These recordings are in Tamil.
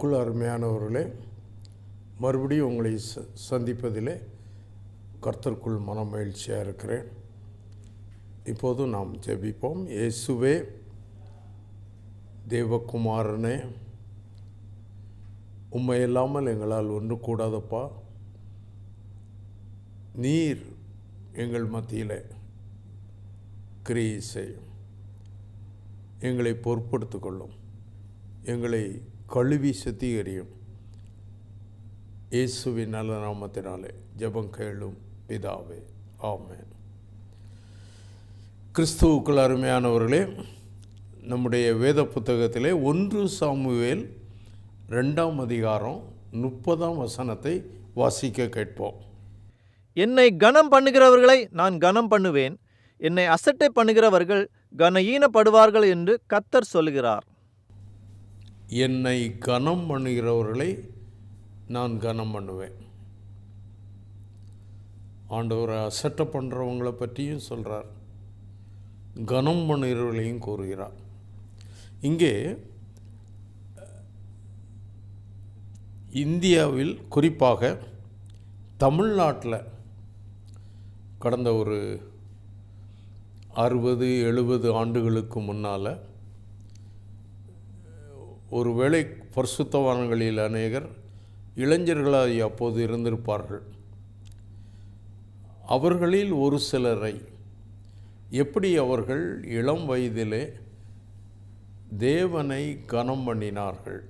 கிறிஸ்துவுக்குள் அருமையானவர்களே மறுபடியும் உங்களை ச சந்திப்பதிலே கர்த்தருக்குள் மன மகிழ்ச்சியாக இருக்கிறேன். இப்போது நாம் ஜெபிப்போம். இயேசுவே தேவகுமாரனே உண்மையில்லாமல் இல்லாமல் எங்களால் ஒன்று கூடாதப்பா. நீர் எங்கள் மத்தியில் கிரியை செய்யும். எங்களை பொறுப்படுத்திக் கொள்ளும். எங்களை கழுவி சுத்திகரியும். இயேசுவின் நல்ல நாமத்தினாலே ஜெபம் கேளும் பிதாவே. ஆமேன். கிறிஸ்துவுக்குள் அருமையானவர்களே நம்முடைய வேத புத்தகத்திலே ஒன்று சாமுவேல் ரெண்டாம் அதிகாரம் முப்பதாம் வசனத்தை வாசிக்க கேட்போம். என்னை கனம் பண்ணுகிறவர்களை நான் கனம் பண்ணுவேன். என்னை அசட்டை பண்ணுகிறவர்கள் கனஈனப்படுவார்கள் என்று கத்தர் சொல்கிறார் என்னை கனம் பண்ணுகிறவர்களை நான் கனம் பண்ணுவேன். ஆண்டவரை அசட்டை பண்ணுறவங்களை பற்றியும் சொல்கிறார் கனம் பண்ணுகிறவர்களையும் கூறுகிறார். இங்கே இந்தியாவில் குறிப்பாக தமிழ்நாட்டில் கடந்த ஒரு அறுபது எழுபது ஆண்டுகளுக்கு முன்னால் ஒருவேளை பரிசுத்தவான்களில் அநேகர் இளைஞர்களாய் அப்போது இருந்திருப்பார்கள். அவர்களில் ஒரு சிலரை எப்படி அவர்கள் இளம் வயதிலே தேவனை கனம் பண்ணினார்கள்?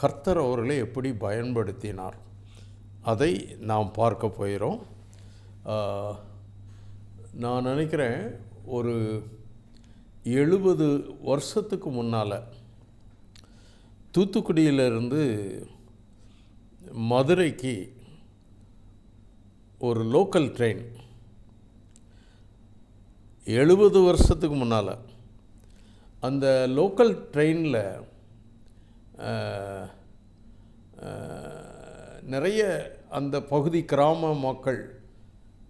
கர்த்தர் அவர்களை எப்படி பயன்படுத்தினார்? அதை நாம் பார்க்க போயிடும் நான் நினைக்கிறேன் ஒரு எழுபது வருஷத்துக்கு முன்னால் தூத்துக்குடியிலிருந்து மதுரைக்கு ஒரு லோக்கல் ட்ரெயின். எழுபது வருஷத்துக்கு முன்னால். அந்த லோக்கல் ட்ரெயினில் நிறைய அந்த பகுதி கிராம மக்கள்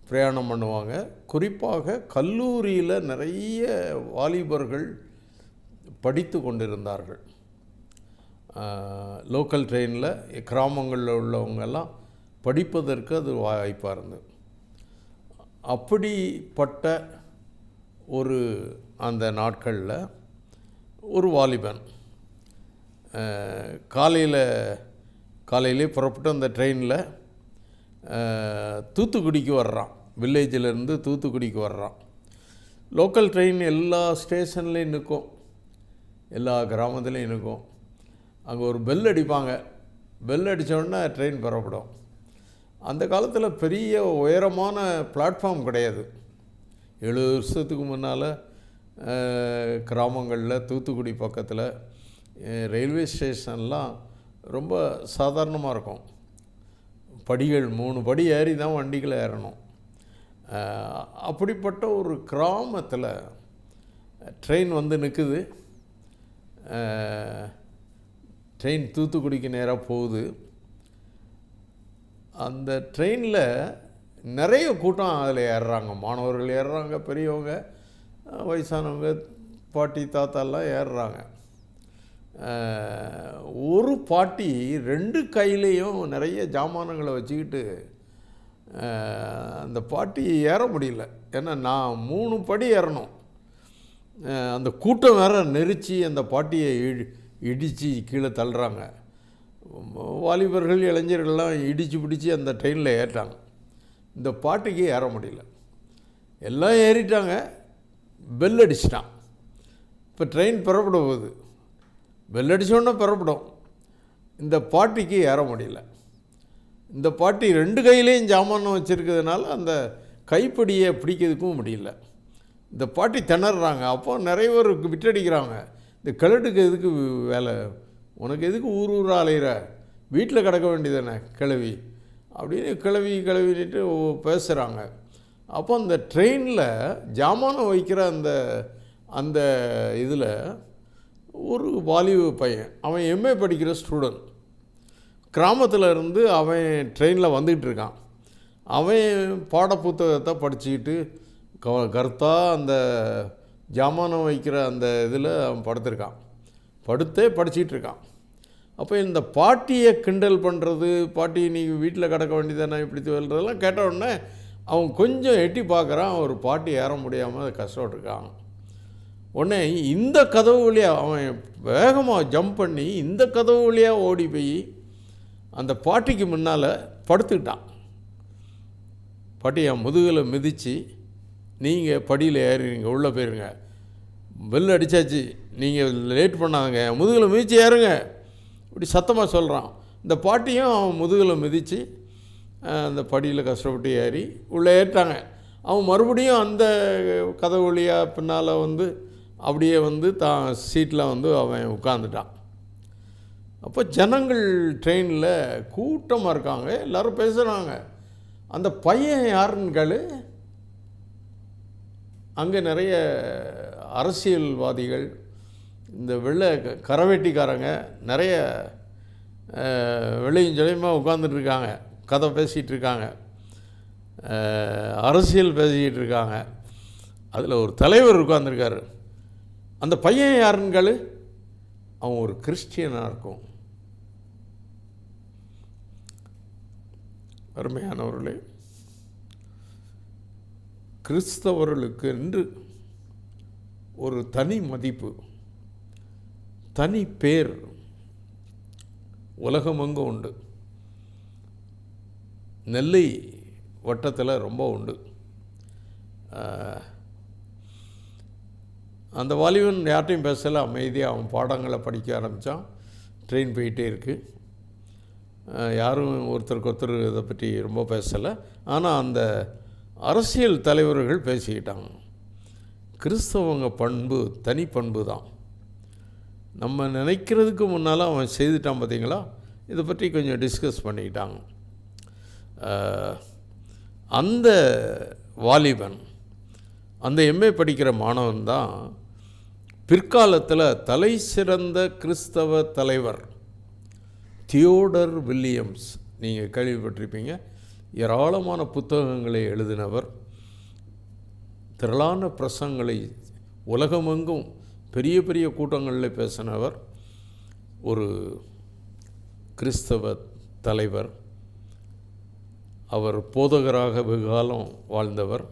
பிரயாணம் பண்ணுவாங்க. குறிப்பாக கல்லூரியில் நிறைய வாலிபர்கள் படித்து கொண்டிருந்தார்கள். லோக்கல் ட்ரெயினில் கிராமங்களில் உள்ளவங்கெல்லாம் படிப்பதற்கு அது வாய்ப்பாக இருந்தது. அப்படிப்பட்ட ஒரு அந்த நாட்களில் ஒரு வாலிபன் காலையில் காலையிலே புறப்பட்டு அந்த ட்ரெயினில் தூத்துக்குடிக்கு வர்றான். வில்லேஜிலேருந்து தூத்துக்குடிக்கு வர்றான். லோக்கல் ட்ரெயின் எல்லா ஸ்டேஷன்லேயும் நிற்கும். எல்லா கிராமத்துலேயும் நிற்கும். அங்கே ஒரு பெல் அடிப்பாங்க. பெல் அடித்தோடனே ட்ரெயின் பெறப்படும். அந்த காலத்தில் பெரிய உயரமான பிளாட்ஃபார்ம் கிடையாது. எழுபது வருஷத்துக்கு முன்னால் கிராமங்களில் தூத்துக்குடி பக்கத்தில் ரயில்வே ஸ்டேஷன்லாம் ரொம்ப சாதாரணமாக இருக்கும். படிகள் மூணு படி ஏறி தான் வண்டிகளை ஏறணும். அப்படிப்பட்ட ஒரு கிராமத்தில் ட்ரெயின் வந்து நிற்குது ட்ரெயின் தூத்துக்குடிக்கு நேராக போகுது. அந்த ட்ரெயினில் நிறைய கூட்டம் அதில் ஏறுறாங்க. மாணவர்கள் ஏறுறாங்க பெரியவங்க வயசானவங்க பாட்டி தாத்தாலாம் ஏறுறாங்க. ஒரு பாட்டி ரெண்டு கையிலையும் நிறைய ஜாமானங்களை வச்சுக்கிட்டு அந்த பாட்டி ஏற முடியல. ஏன்னா நான் மூணு படி ஏறணும். அந்த கூட்டம் வேற நெரிச்சு அந்த பாட்டியை இழு இடித்து கீழே தள்ளுறாங்க. வாலிபர்கள் இளைஞர்கள்லாம் இடித்து பிடிச்சி அந்த ட்ரெயினில் ஏறிட்டாங்க. இந்த பாட்டுக்கு ஏற முடியல. எல்லாம் ஏறிட்டாங்க. பெல் அடிச்சிட்டான். இப்போ ட்ரெயின் புறப்பட போகுது. பெல் அடிச்சோடனே புறப்படும். இந்த பாட்டிக்கு ஏற முடியல. இந்த பாட்டி ரெண்டு கையிலையும் ஜாமானம் வச்சுருக்கிறதுனால அந்த கைப்பிடியை பிடிக்கிறதுக்கும் முடியல. இந்த பாட்டி திணறாங்க அப்போ நிறைய பேர் விட்டடிக்கிறாங்க. இந்த கிழட்டுக்கு எதுக்கு வேலை? உனக்கு எதுக்கு ஊர் ஊராக அலையிற? வீட்டில் கிடக்க வேண்டியதானே கிழவி. அப்படின்னு கிழவி கிழவின்ட்டு பேசுகிறாங்க அப்போ அந்த ட்ரெயினில் ஜாமானம் வைக்கிற அந்த அந்த இதில் ஒரு வாலிவு பையன் அவன் எம்ஏ படிக்கிற ஸ்டூடெண்ட் கிராமத்தில் இருந்து அவன் ட்ரெயினில் வந்துக்கிட்டு இருக்கான். அவன் பாடப்புத்தகத்தை படிச்சுக்கிட்டு க கருத்தாக அந்த ஜாமானம் வைக்கிற அந்த இதில் அவன் படுத்திருக்கான். படுத்தே படிச்சிட்டு இருக்கான் அப்போ இந்த பாட்டியை கிண்டல் பண்ணுறது பாட்டி நீ வீட்டில் கிடக்க வேண்டியதானே இப்படி சொல்கிறதெல்லாம் கேட்ட உடனே அவன் கொஞ்சம் எட்டி பார்க்குறான் ஒரு பாட்டி ஏற முடியாமல் கஷ்டப்பட்டுருக்கான். உடனே இந்த கதவு வழியாக அவன் வேகமாக ஜம்ப் பண்ணி இந்த கதவு வழியாக ஓடி போய் அந்த பாட்டிக்கு முன்னால் படுத்துக்கிட்டான். பாட்டி என் முதுகில் மிதித்து நீங்கள் படியில் ஏறுறீங்க உள்ளே போயிருங்க. பெல் அடித்தாச்சு நீங்கள் லேட் பண்ணாதங்க. முதுகில் மிதித்து ஏறுங்க. இப்படி சத்தமாக சொல்கிறான் இந்த பாட்டியும் அவன் முதுகில் மிதித்து அந்த படியில் கஷ்டப்பட்டு ஏறி உள்ளே ஏறிட்டாங்க. அவன் மறுபடியும் அந்த கதை வழியாக பின்னால் வந்து அப்படியே வந்து தான் சீட்டில் வந்து அவன் உட்காந்துட்டான் அப்போ ஜனங்கள் ட்ரெயினில் கூட்டமாக இருக்காங்க. எல்லோரும் பேசுகிறாங்க அந்த பையன் யாருன்னு கேளு. அங்கே நிறைய அரசியல்வாதிகள் இந்த வெள்ளை க- கரவேட்டிக்காரங்க நிறைய வெள்ளையும் ஜெளியமாக உட்காந்துட்டு இருக்காங்க கதை பேசிகிட்டு இருக்காங்க அரசியல் பேசிக்கிட்டு இருக்காங்க அதில் ஒரு தலைவர் உட்காந்துருக்காரு அந்த பையன் யாருன்னு அவன் ஒரு கிறிஸ்டியனாக இருக்கும். அருமையானவர்களே. கிறிஸ்தவர்களுக்கு என்று ஒரு தனி மதிப்பு தனி பேர் உலகமெங்கும் உண்டு. நெல்லை வட்டத்தில் ரொம்ப உண்டு. அந்த வாலிபன் யார்ட்டையும் பேசலை அமைதியாக அவன் பாடங்களை படிக்க ஆரம்பித்தான் ட்ரெயின் போயிட்டே இருக்குது யாரும் ஒருத்தருக்கு ஒருத்தர் இதை பற்றி ரொம்ப பேசலை. ஆனால் அந்த அரசியல் தலைவர்கள் பேசிக்கிட்டாங்க. கிறிஸ்தவங்க பண்பு தனி பண்பு தான். நம்ம நினைக்கிறதுக்கு முன்னால் அவன் செய்துட்டான் பார்த்தீங்களா? இதை பற்றி கொஞ்சம் டிஸ்கஸ் பண்ணிக்கிட்டாங்க. அந்த வாலிபன் அந்த எம்ஏ படிக்கிற மாணவன் தான் பிற்காலத்தில் தலை சிறந்த கிறிஸ்தவ தலைவர் தியோடர் வில்லியம்ஸ். நீங்கள் கேள்விப்பட்டிருப்பீங்க. ஏராளமான புத்தகங்களை எழுதினவர். திரளான பிரசங்களை உலகமெங்கும் பெரிய பெரிய கூட்டங்களில் பேசினவர். ஒரு கிறிஸ்தவ தலைவர். அவர் போதகராக வெகுகாலம் வாழ்ந்தவர்.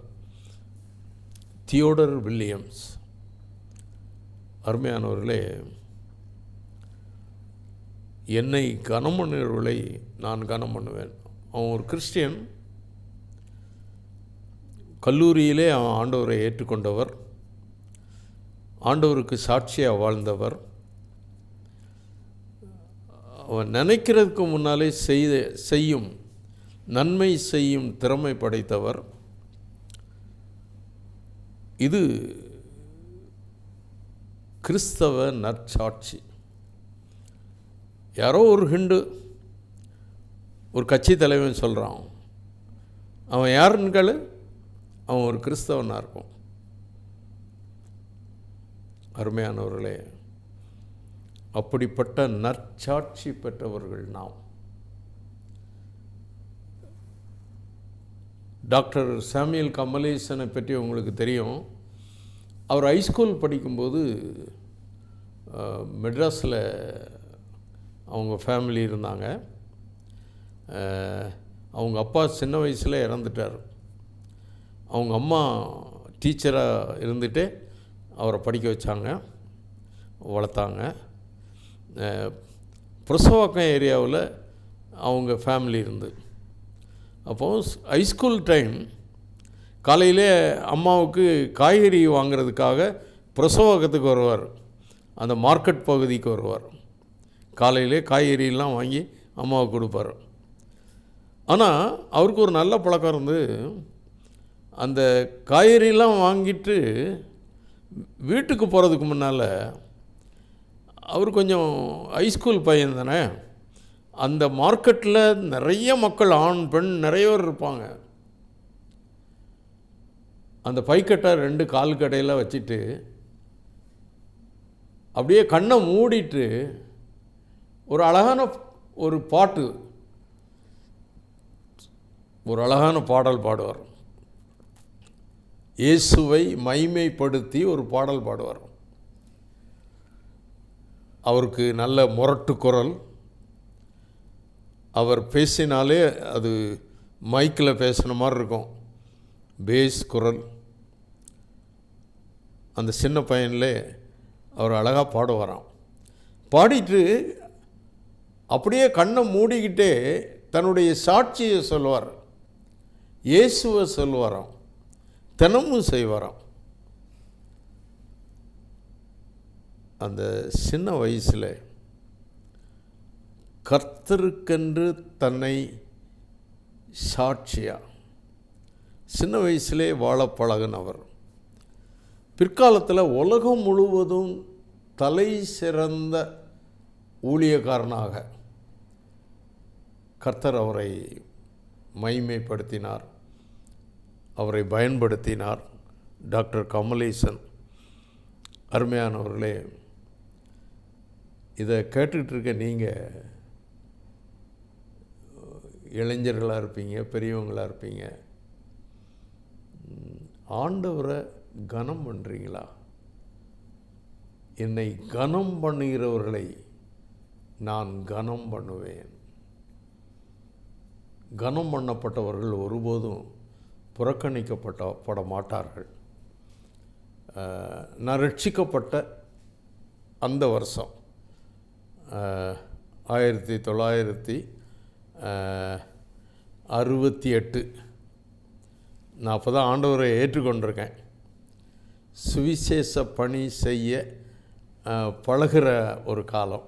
Theodore Williams. அருமையானவர்களே என்னை கனம் பண்ணுகிறவர்களை நான் கனம் பண்ணுவேன் அவன் ஒரு கிறிஸ்டியன். கல்லூரியிலே அவன் ஆண்டவரை ஏற்றுக்கொண்டவர். ஆண்டவருக்கு சாட்சியாக வாழ்ந்தவர். அவன் நினைக்கிறதுக்கு முன்னாலே செய்த செய்யும் நன்மை செய்யும் திறமை படைத்தவர். இது கிறிஸ்தவ நற்சாட்சி. யாரோ ஒரு ஹிண்டு ஒரு கட்சி தலைவன் சொல்கிறான் அவன் யாருன்னு கேளு அவன் ஒரு கிறிஸ்தவனாக இருக்கும். அருமையானவர்களே அப்படிப்பட்ட நற்சாட்சி பெற்றவர்கள் நாம். டாக்டர் சாமியல் கமலேசனை பற்றி உங்களுக்கு தெரியும். அவர் ஹைஸ்கூல் படிக்கும்போது மெட்ராஸில் அவங்க ஃபேமிலி இருந்தாங்க. அவங்க அப்பா சின்ன வயசில் இறந்துட்டார். அவங்க அம்மா டீச்சராக இருந்துட்டு அவரை படிக்க வச்சாங்க வளர்த்தாங்க. பிரசவக்கம் ஏரியாவில் அவங்க ஃபேமிலி இருந்து. அப்போது ஹைஸ்கூல் டைம் காலையிலே அம்மாவுக்கு காய்கறி வாங்கிறதுக்காக பிரசவகத்துக்கு வருவார். அந்த மார்க்கெட் பகுதிக்கு வருவார். காலையிலே காய்கறியெல்லாம் வாங்கி அம்மாவுக்கு கொடுப்பார். ஆனால் அவருக்கு ஒரு நல்ல பழக்கம் இருந்து அந்த காய்கறியெல்லாம் வாங்கிட்டு வீட்டுக்கு போகிறதுக்கு முன்னால் அவர் கொஞ்சம் ஹைஸ்கூல் பையன் தானே. அந்த மார்க்கெட்டில் நிறைய மக்கள் ஆண் பெண் நிறைய பேர் இருப்பாங்க. அந்த பைக்கட்டை ரெண்டு கால் கடையில் வச்சுட்டு அப்படியே கண்ணை மூடிட்டு ஒரு அழகான ஒரு பாட்டு ஒரு அழகான பாடல் பாடுவார். இயேசுவை மைமைப்படுத்தி ஒரு பாடல் பாடுவார். அவருக்கு நல்ல முரட்டு குரல். அவர் பேசினாலே அது மைக்கில் பேசின மாதிரி இருக்கும். பேஸ் குரல். அந்த சின்ன பையனில் அவர் அழகாக பாடுவாராம். பாடிட்டு அப்படியே கண்ணை மூடிக்கிட்டே தன்னுடைய சாட்சியை சொல்லுவார். இயேசுவை சொல்வாராம் தினமும் செய்வாராம். அந்த சின்ன வயசில் கர்த்தருக்கென்று தன்னை சாட்சியா? சின்ன வயசிலே வாழ பழகினவர். பிற்காலத்தில் உலகம் முழுவதும் தலை சிறந்த ஊழியக்காரனாக கர்த்தர் அவரை மைமைப்படுத்தினார். அவரை பயன்படுத்தினார் டாக்டர் கமலேசன். அருமையானவர்களே இதை கேட்டுக்கிட்டு இருக்க நீங்கள் இளைஞர்களாக இருப்பீங்க பெரியவங்களாக இருப்பீங்க. ஆண்டவரை கனம் பண்ணுறீங்களா என்னை கனம் பண்ணுகிறவர்களை நான் கனம் பண்ணுவேன். கனம் பண்ணப்பட்டவர்கள் ஒருபோதும் புறக்கணிக்கப்பட்ட பட மாட்டார்கள் நான் ரட்சிக்கப்பட்ட அந்த வருஷம் ஆயிரத்தி தொள்ளாயிரத்தி அறுபத்தி எட்டு. நான் அப்போ தான் ஆண்டவரை ஏற்றுக்கொண்டிருக்கேன். சுவிசேஷ பணி செய்ய பழகிற பழகுற ஒரு காலம்.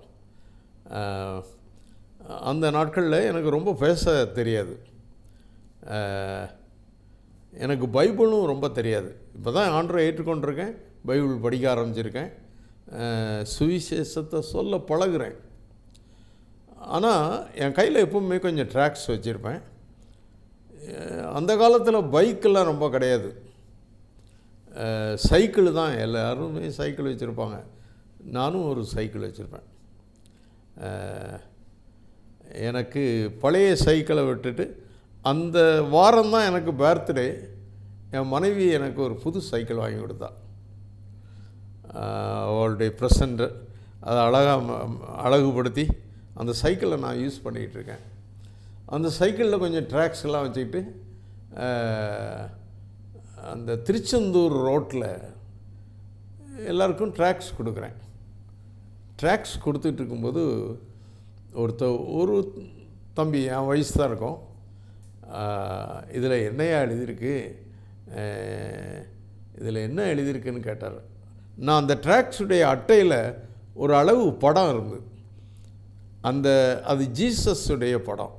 அந்த நாட்களில் எனக்கு ரொம்ப பேச தெரியாது. எனக்கு பைபிளும் ரொம்ப தெரியாது. இப்போ தான் ஆண்டரை ஏற்றுக்கொண்டிருக்கேன். பைபிள் படிக்க ஆரம்பிச்சிருக்கேன். சுவிசேஷத்தை சொல்ல பழகுறேன். ஆனால் என் கையில் எப்பவுமே கொஞ்சம் ட்ராக்ஸ் வச்சுருப்பேன். அந்த காலத்தில் பைக்கெல்லாம் ரொம்ப கிடையாது. சைக்கிள் தான் எல்லாருமே சைக்கிள் வச்சுருப்பாங்க. நானும் ஒரு சைக்கிள் வச்சுருப்பேன். எனக்கு பழைய சைக்கிளை விட்டுட்டு அந்த வாரம் தான் எனக்கு பர்த்டே என் மனைவி எனக்கு ஒரு புது சைக்கிள் வாங்கி கொடுத்தா. அவளுடைய ப்ரெசண்ட்டு அதை அழகாக அழகுபடுத்தி அந்த சைக்கிளை நான் யூஸ் பண்ணிக்கிட்டு இருக்கேன். அந்த சைக்கிளில் கொஞ்சம் ட்ராக்ஸ்லாம் வச்சுக்கிட்டு அந்த திருச்செந்தூர் ரோட்டில் எல்லாருக்கும் ட்ராக்ஸ் கொடுக்குறேன். ட்ராக்ஸ் கொடுத்துட்டு இருக்கும்போது ஒருத்த ஒரு தம்பி என் வயசு தான் இருக்கும். இதில் என்னையா எழுதியிருக்கு? இதில் என்ன எழுதியிருக்குன்னு கேட்டார். நான் அந்த ட்ராக்ஸுடைய அட்டையில் ஒரு அளவு படம் இருந்தது. அந்த அது ஜீசஸுடைய படம்.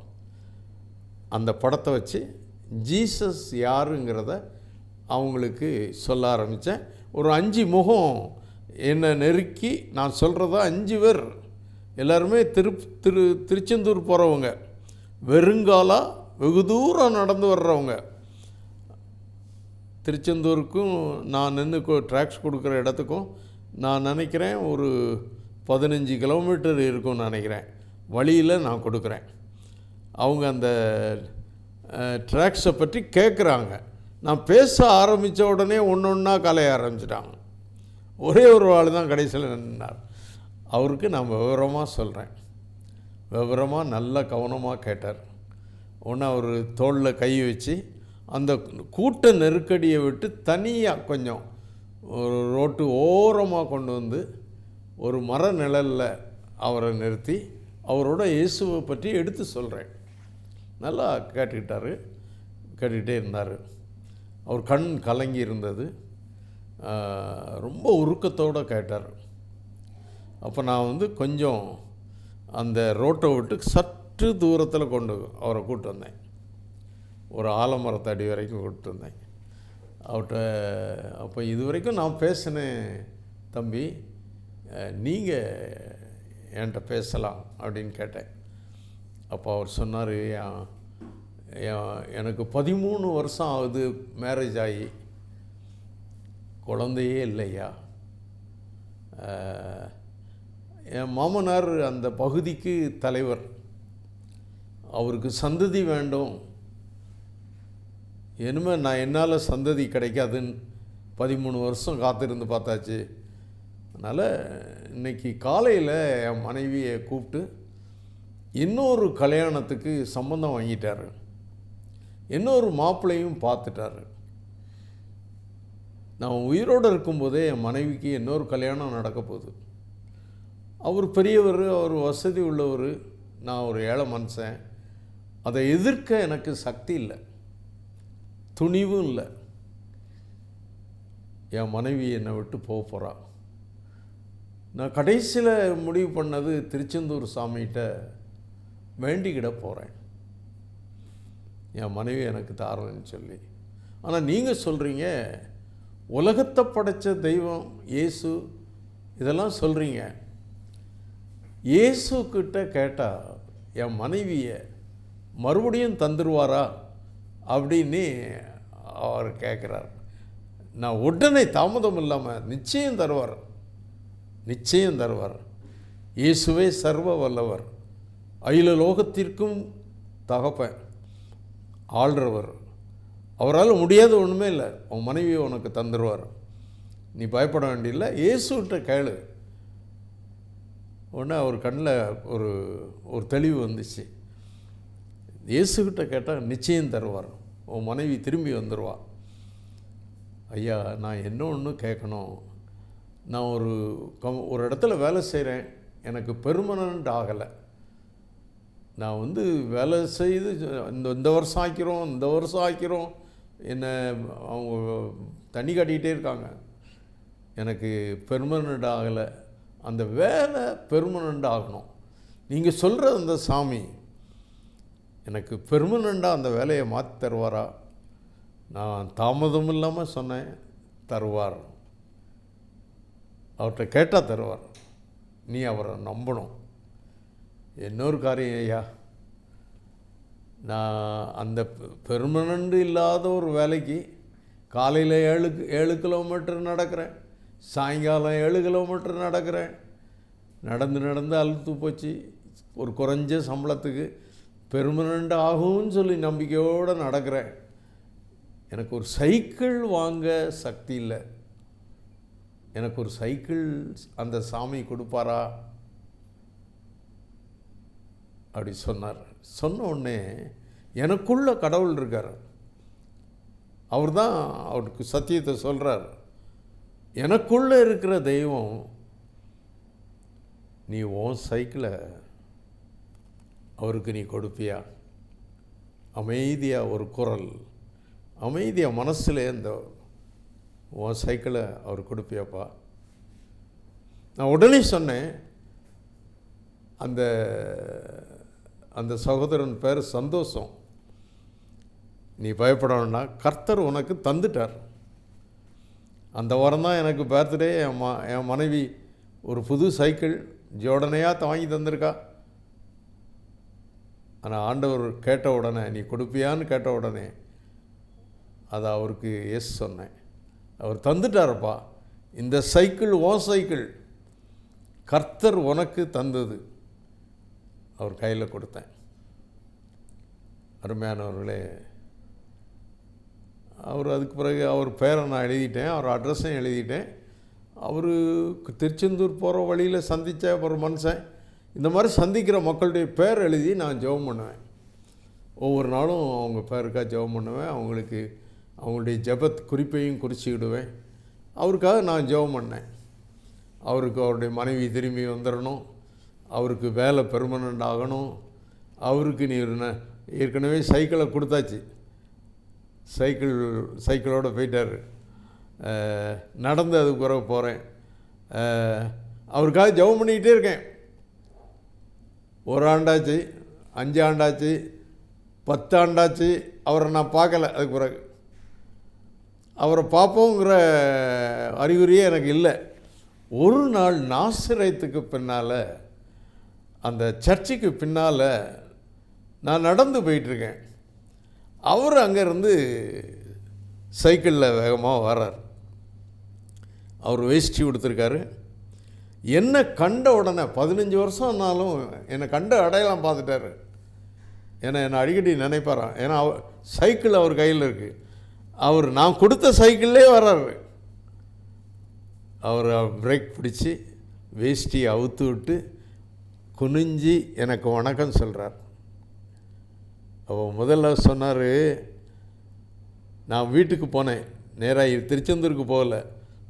அந்த படத்தை வச்சு ஜீசஸ் யாருங்கிறத அவங்களுக்கு சொல்ல ஆரம்பித்தேன். ஒரு அஞ்சு முகம் என்னை நெருக்கி நான் சொல்கிறத அஞ்சு பேர். எல்லாருமே திரு திரு திருச்செந்தூர் போகிறவங்க. வெறுங்காலாக வெகு தூரம் நடந்து வர்றவங்க. திருச்செந்தூருக்கும் நான் நின்று ட்ராக்ஸ் கொடுக்குற இடத்துக்கும் நான் நினைக்கிறேன் ஒரு பதினஞ்சு கிலோமீட்டர் இருக்கும்னு நினைக்கிறேன். வழியில் நான் கொடுக்குறேன். அவங்க அந்த ட்ராக்ஸை பற்றி கேட்குறாங்க நான் பேச ஆரம்பித்த உடனே ஒன்று ஒன்றா கலைய ஆரம்பிச்சிட்டாங்க. ஒரே ஒரு ஆள் தான் கடைசியில் நின்றார் அவருக்கு நான் விவரமாக சொல்கிறேன் விவரமாக நல்ல கவனமாக கேட்டார். ஒன்று அவர் தோளில் கை வச்சு அந்த கூட்ட நெருக்கடியை விட்டு தனியாக கொஞ்சம் ஒரு ரோட்டு ஓரமாக கொண்டு வந்து ஒரு மர நிழலில் அவரை நிறுத்தி அவரோட இயேசுவை பற்றி எடுத்து சொல்கிறேன் நல்லா கேட்டுக்கிட்டார் கேட்டுக்கிட்டே இருந்தார். அவர் கண் கலங்கி இருந்தது. ரொம்ப உருக்கத்தோடு கேட்டார். அப்போ நான் வந்து கொஞ்சம் அந்த ரோட்டை விட்டு சற்று தூரத்தில் கொண்டு அவரை கூப்பிட்டு வந்தேன். ஒரு ஆலமரத்தடி வரைக்கும் கூப்பிட்டு வந்தேன். அவர்கிட்ட அப்போ இது வரைக்கும் நான் பேசினேன் தம்பி. நீங்கள் என்கிட்ட பேசலாம் அப்படின்னு கேட்டேன். அப்போ அவர் சொன்னார் எனக்கு பதிமூணு வருஷம் ஆகுது மேரேஜ் ஆகி. குழந்தையே இல்லையா? என் மாமனார் அந்த பகுதிக்கு தலைவர். அவருக்கு சந்ததி வேண்டும். இனிமே நான் என்னால் சந்ததி கிடைக்காதுன்னு பதிமூணு வருஷம் காத்திருந்து பார்த்தாச்சு. அதனால் இன்னைக்கு காலையில் என் மனைவியை கூப்பிட்டு இன்னொரு கல்யாணத்துக்கு சம்மந்தம் வாங்கிட்டார். இன்னொரு மாப்பிள்ளையும் பார்த்துட்டாரு. நான் உயிரோடு இருக்கும்போதே என் மனைவிக்கு இன்னொரு கல்யாணம் நடக்க போகுது. அவர் பெரியவர் அவர் வசதி உள்ளவர் நான் ஒரு ஏழை மனுஷன். அதை எதிர்க்க எனக்கு சக்தி இல்லை. துணிவும் இல்லை. என் மனைவி என்னை விட்டு போக போகிறா நான் கடைசியில் முடிவு பண்ணது திருச்செந்தூர் சாமிகிட்ட வேண்டிக்கிட போகிறேன் என் மனைவி எனக்கு தாரன்னு சொல்லி. ஆனால் நீங்கள் சொல்கிறீங்க உலகத்தை படைத்த தெய்வம் இயேசு இதெல்லாம் சொல்கிறீங்க இயேசுக்கிட்ட கேட்டால் என் மனைவியை மறுபடியும் தந்துடுவாரா அப்படின்னு அவர் கேட்குறார் நான் உடனே தாமதம் இல்லாமல் நிச்சயம் தருவார். நிச்சயம் தருவார். இயேசுவே சர்வ வல்லவர். அகில லோகத்திற்கும் தகப்பன் ஆள்றவர். அவரால் முடியாத ஒன்றுமே இல்லை. உன் மனைவியை உனக்கு தந்துடுவார் நீ பயப்பட வேண்டியதில்லை இயேசுகிட்ட கேளு. உடனே அவர் கண்ணில் ஒரு ஒரு தெளிவு வந்துச்சு. இயேசுகிட்ட கேட்டால் நிச்சயம் தருவார். உன் மனைவி திரும்பி வந்துடுவா ஐயா நான் என்ன ஒன்று கேட்கணும் நான் ஒரு கம் ஒரு இடத்துல வேலை செய்கிறேன் எனக்கு பெர்மனண்ட் ஆகலை. நான் வந்து வேலை செய்து இந்த இந்த வருஷம் ஆக்கிறோம் இந்த வருஷம் ஆக்கிறோம் என்னை அவங்க தண்ணி காட்டிக்கிட்டே இருக்காங்க. எனக்கு பெர்மனண்ட் ஆகலை. அந்த வேலை பெர்மனண்ட் ஆகணும். நீங்கள் சொல்கிற அந்த சாமி எனக்கு பெர்மனண்ட்டாக அந்த வேலையை மாற்றி தருவாரா? நான் தாமதம் இல்லாமல் சொன்னேன் தருவார். அவர்கிட்ட கேட்டால் தருவார். நீ அவரை நம்பணும். இன்னொரு காரியம் ஐயா நான் அந்த பெர்மனண்ட் இல்லாத ஒரு வேலைக்கு காலையில் ஏழு ஏழு கிலோமீட்டர் நடக்கிறேன் சாயங்காலம் ஏழு கிலோமீட்டர் நடக்கிறேன். நடந்து நடந்து அழுத்து போச்சு. ஒரு குறைஞ்ச சம்பளத்துக்கு பெர்மனண்ட் ஆகும்னு சொல்லி நம்பிக்கையோடு நடக்கிறேன். எனக்கு ஒரு சைக்கிள் வாங்க சக்தி இல்லை. எனக்கு ஒரு சைக்கிள் அந்த சாமி கொடுப்பாரா? அப்படி சொன்னார். சொன்ன உடனே எனக்குள்ள கடவுள் இருக்கார். அவர் தான் அவருக்கு சத்தியத்தை சொல்கிறார் எனக்குள்ளே இருக்கிற தெய்வம் நீ உன் சைக்கிளை அவருக்கு நீ கொடுப்பியா? அமைதியாக ஒரு குரல். அமைதியாக மனசில் இந்த உன் சைக்கிளை அவர் கொடுப்பியாப்பா? நான் உடனே சொன்னேன் அந்த அந்த சகோதரன் பேர் சந்தோஷம். நீ பயப்படணும்னா கர்த்தர் உனக்கு தந்துட்டார். அந்த வாரம் தான் எனக்கு பர்த்டே என் ம என் மனைவி ஒரு புது சைக்கிள் ஜோடனையாக வாங்கி தந்திருக்கா. ஆனால் ஆண்டவர் கேட்ட உடனே நீ கொடுப்பியான்னு கேட்ட உடனே அதை அவருக்கு எஸ் சொன்னேன். அவர் தந்துட்டாரப்பா. இந்த சைக்கிள் ஓ சைக்கிள் கர்த்தர் உனக்கு தந்தது. அவர் கையில் கொடுத்தேன். அருமையானவர்களே அவர் அதுக்கு பிறகு அவர் பேரை நான் எழுதிட்டேன் அவர் அட்ரஸையும் எழுதிட்டேன். அவர் திருச்செந்தூர் போகிற வழியில் சந்தித்த ஒரு மனுஷன். இந்த மாதிரி சந்திக்கிற மக்களுடைய பேர் எழுதி நான் ஜெபம் பண்ணுவேன். ஒவ்வொரு நாளும் அவங்க பேருக்காக ஜெபம் பண்ணுவேன். அவங்களுக்கு அவங்களுடைய ஜெபத் குறிப்பையும் குறிச்சிக்கிடுவேன். அவருக்காக நான் ஜெபம் பண்ணேன். அவருக்கு அவருடைய மனைவி திரும்பி வந்துடணும். அவருக்கு வேலை பெர்மனண்ட் ஆகணும். அவருக்கு நீ ஏற்கனவே சைக்கிளை கொடுத்தாச்சு. சைக்கிள் சைக்கிளோடு போயிட்டார். நடந்து அதுக்கு பிறகு போகிறேன் அவருக்காக ஜெபம் பண்ணிக்கிட்டே இருக்கேன். ஒரு ஆண்டாச்சு அஞ்சு ஆண்டாச்சு பத்து ஆண்டாச்சு அவரை நான் பார்க்கல அதுக்கு பிறகு. அவரை பார்ப்போங்கிற அறிகுறியே எனக்கு இல்லை. ஒரு நாள் நாசிரயத்துக்கு பின்னால் அந்த சர்ச்சுக்கு பின்னால் நான் நடந்து போயிட்டுருக்கேன். அவர் அங்கேருந்து சைக்கிளில் வேகமாக வர்றார். அவர் வேஷ்டி கொடுத்துருக்காரு என்னை கண்ட உடனே பதினஞ்சு வருஷம் ஆனாலும் என்னை கண்ட அடையாளம் பார்த்துட்டாரு. ஏன்னா என்னை அடிக்கடி நினைப்பாரான் ஏன்னா அவர் சைக்கிள் அவர் கையில் இருக்குது அவர் நான் கொடுத்த சைக்கிள்லே வர்றாரு. அவர் பிரேக் பிடிச்சி வேஷ்டியை அவுத்து விட்டு குனிஞ்சி எனக்கு வணக்கம் சொல்கிறார் அவள் முதல்ல சொன்னார் நான் வீட்டுக்கு போனேன். நேராக திருச்செந்தூருக்கு போகல.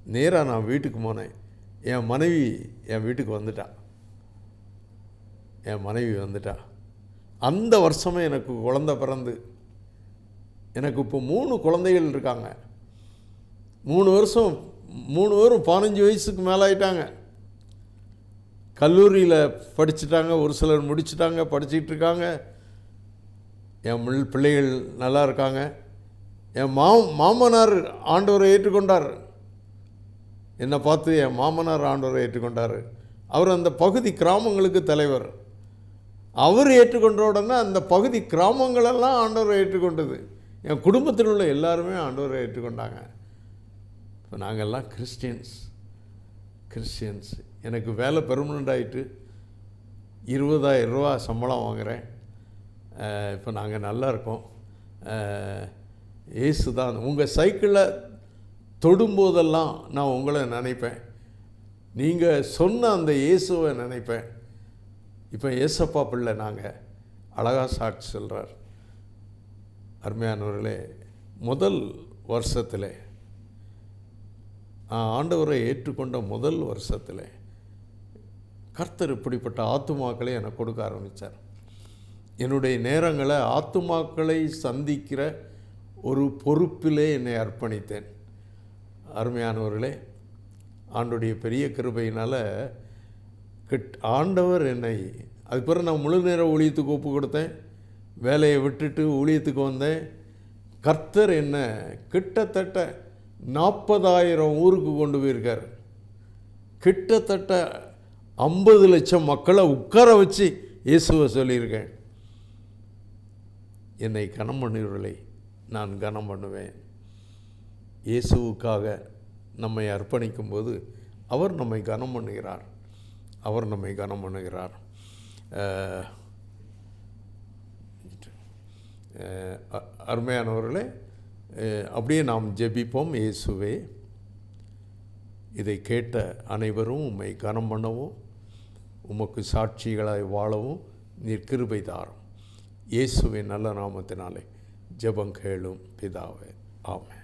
நேராக நான் வீட்டுக்கு போனேன். என் மனைவி என் வீட்டுக்கு வந்துட்டா. என் மனைவி வந்துட்டா. அந்த வருஷமே எனக்கு குழந்த பிறந்து. எனக்கு இப்போ மூணு குழந்தைகள் இருக்காங்க. மூணு வருஷம் மூணு பேரும் பதினஞ்சு வயசுக்கு மேலே ஆயிட்டாங்க. கல்லூரியில் படிச்சுட்டாங்க ஒரு சிலர் முடிச்சுட்டாங்க படிச்சுக்கிட்டு இருக்காங்க. என் பிள்ளைகள் நல்லா இருக்காங்க. என் மா மாமனார் ஆண்டவரை ஏற்றுக்கொண்டார். என்னை பார்த்து என் மாமனார் ஆண்டவரை ஏற்றுக்கொண்டார். அவர் அந்த பகுதி கிராமங்களுக்கு தலைவர். அவர் ஏற்றுக்கொண்ட உடனே அந்த பகுதி கிராமங்களெல்லாம் ஆண்டவரை ஏற்றுக்கொண்டது. என் குடும்பத்தில் உள்ள எல்லாருமே ஆண்டவரை ஏற்றுக்கொண்டாங்க. இப்போ நாங்கள்லாம் கிறிஸ்டியன்ஸ். கிறிஸ்டியன்ஸ். எனக்கு வேலை பெர்மனண்ட் ஆகிட்டு இருபதாயிரம் ரூபா சம்பளம் வாங்குகிறேன் இப்போ நாங்கள் நல்லா இருக்கோம். ஏசு இயேசு தான் உங்கள் சைக்கிளை தொடும்போதெல்லாம் நான் உங்களை நினைப்பேன். நீங்கள் சொன்ன அந்த இயேசுவை நினைப்பேன். இப்போ ஏசப்பா பிள்ளை நாங்கள் அழகா சாட்சி சொல்கிறார் அருமையானவர்களே முதல் வருஷத்தில் நான் ஆண்டவரை ஏற்றுக்கொண்ட முதல் வருஷத்தில் கர்த்தர் இப்படிப்பட்ட ஆத்துமாக்களை எனக்கு கொடுக்க ஆரம்பித்தார் என்னுடைய நேரங்களை ஆத்துமாக்களை சந்திக்கிற ஒரு பொறுப்பிலே என்னை அர்ப்பணித்தேன். அருமையானவர்களே ஆண்டுடைய பெரிய கிருபையினால் கிட் ஆண்டவர் என்னை அதுக்கப்புறம் நான் முழு நேர ஊழியத்துக்கு ஒப்பு கொடுத்தேன் வேலையை விட்டுட்டு ஊழியத்துக்கு வந்தேன். கர்த்தர் என்ன கிட்டத்தட்ட நாற்பதாயிரம் ஊருக்கு கொண்டு போயிருக்கார். கிட்டத்தட்ட ஐம்பது லட்சம் மக்களை உட்கார வச்சு இயேசுவை சொல்லியிருக்கேன். என்னை கனம் பண்ணுவர்களை நான் கனம் பண்ணுவேன். இயேசுவுக்காக நம்மை அர்ப்பணிக்கும் போது அவர் நம்மை கனம் பண்ணுகிறார். அவர் நம்மை கனம் பண்ணுகிறார். அருமையானவர்களே அப்படியே நாம் ஜெபிப்போம் இயேசுவே. இதை கேட்ட அனைவரும் உம்மை கனம் பண்ணவும் உமக்கு சாட்சிகளாய் வாழவும் நீர் கிருபை தாரும். இயேசுவின் நல்ல நாமத்தினாலே ஜெபம் கேளும் பிதாவே. ஆமென்.